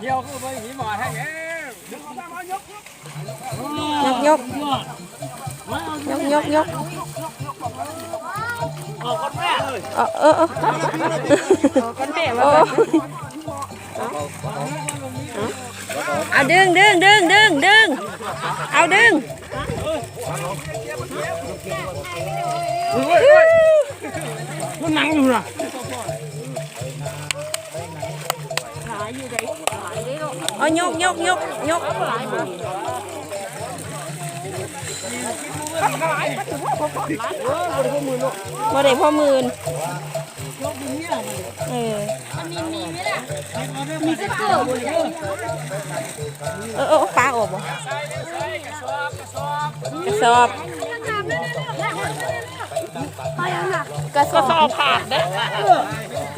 เที่ยวคือไปหีหมอให้เองยกยกยกยกยกออกคนแม่เออเออเอกันแม่โอ้ยเอาดึงดึงดึงดึงดึงเอาดึงมันนั่งอยู่นะ เอายกยกยกยกบ่ได้พ่อหมื่นเออมีสเกอร์บนนี้เออเออฟ้าออกบ่กระสอบกระสอบขาดเด้กระ